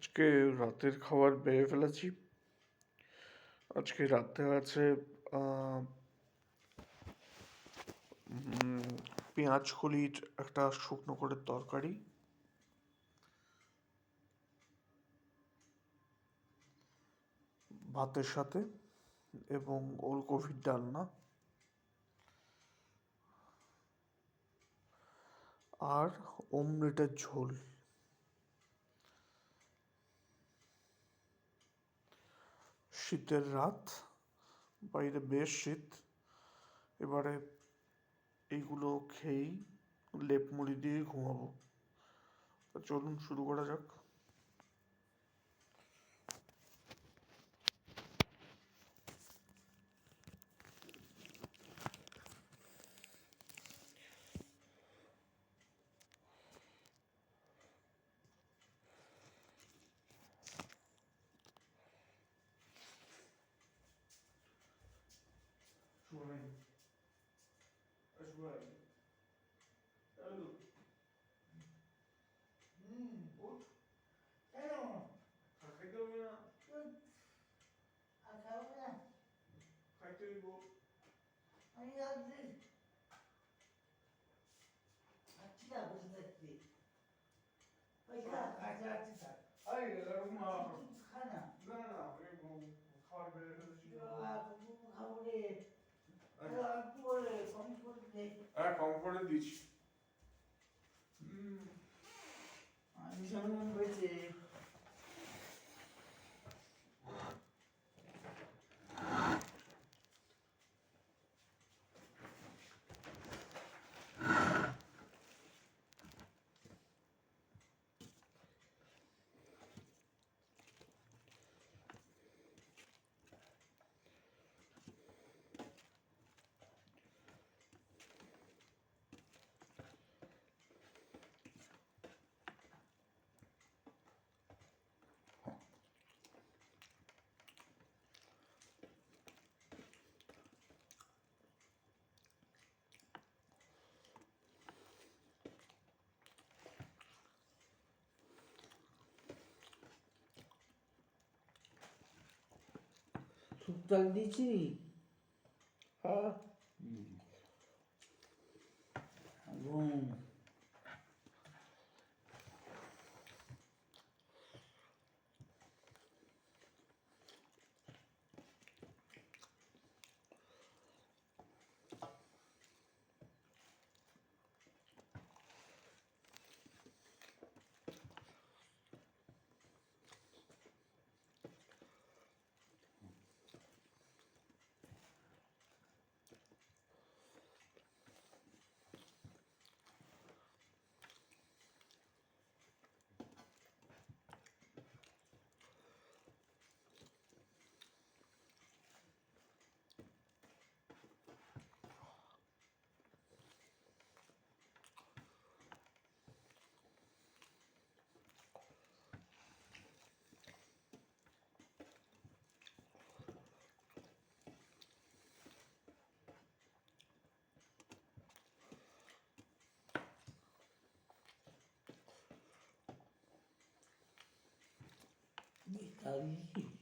আজকে রাতের খাবার বেড়ে ফেলেছি। আজকে রাতে আছে পেঁয়াজ কলির একটা শুকনো করে তরকারি। ভাতের সাথে এবং ওলকপির ডালনা। আর অমলেটের ঝোল। শীতের রাত, বাইরে বেশ শীত। এবারে এইগুলো খেয়েই লেপ মুড়ি দিয়ে ঘুমাবো। চলুন শুরু করা যাক। খাইতে আমি আচ্ছি না আচ্ছা আচ্ছা আরে না না খাবার বেড়ে করে হ্যাঁ কম করে দিচ্ছি আমি সামনে হয়েছে শুক্তাল দিয়েছি হ্যাঁ ঘুম Cali.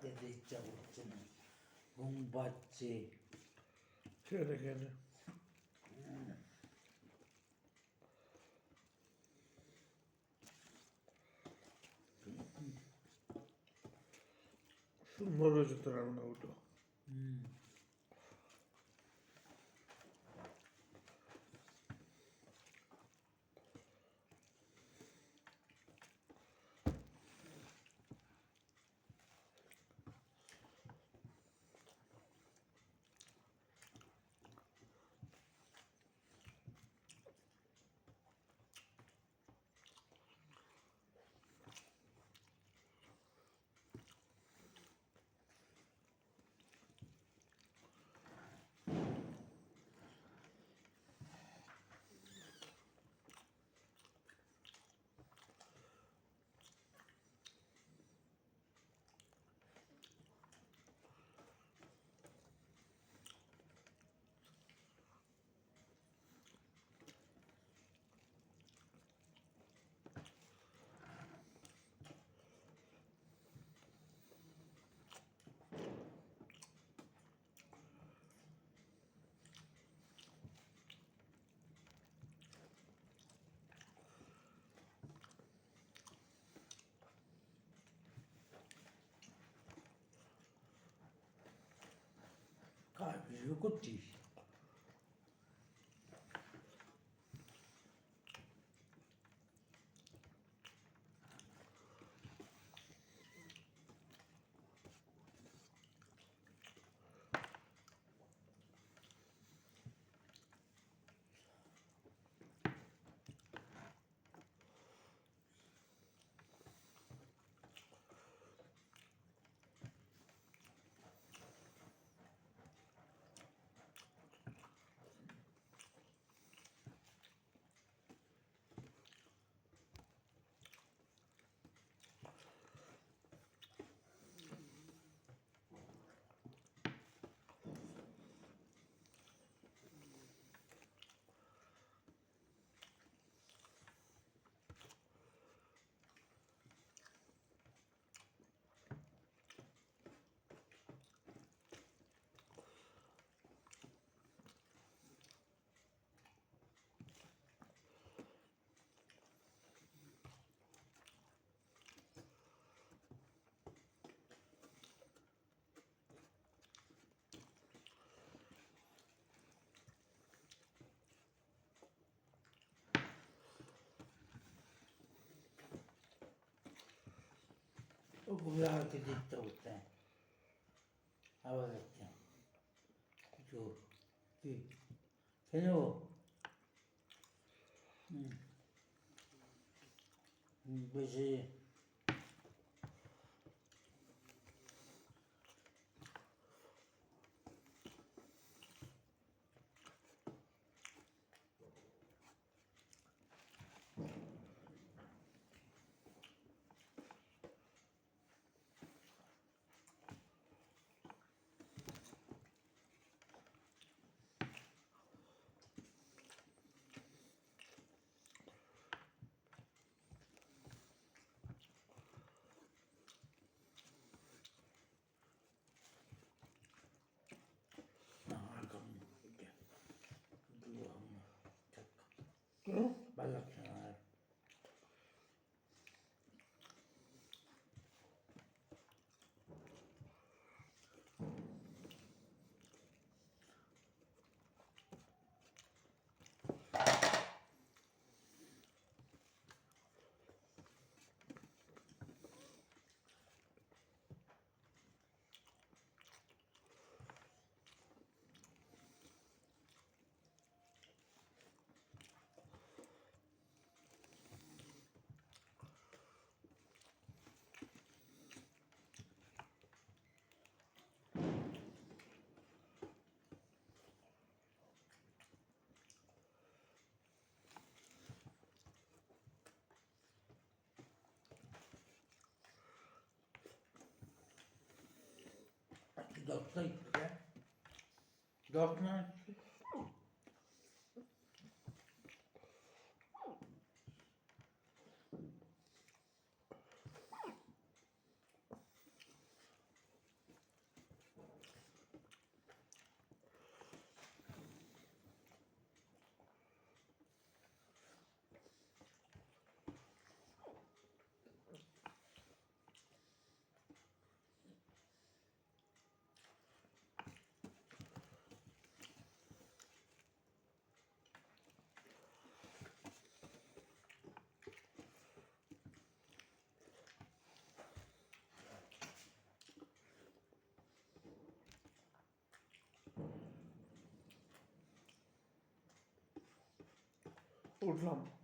খেতে ইচ্ছা করছে না। ঘুম পাচ্ছে। খেলে খেলে সুন্দর হয়েছে তো রান্না ওটা। হুম। eu executivo. उपग्रहावरती दिसत होत आहे आवाजाच्या जो की हॅलो पैसे Mas ভালো লাগছে না আর 不知道。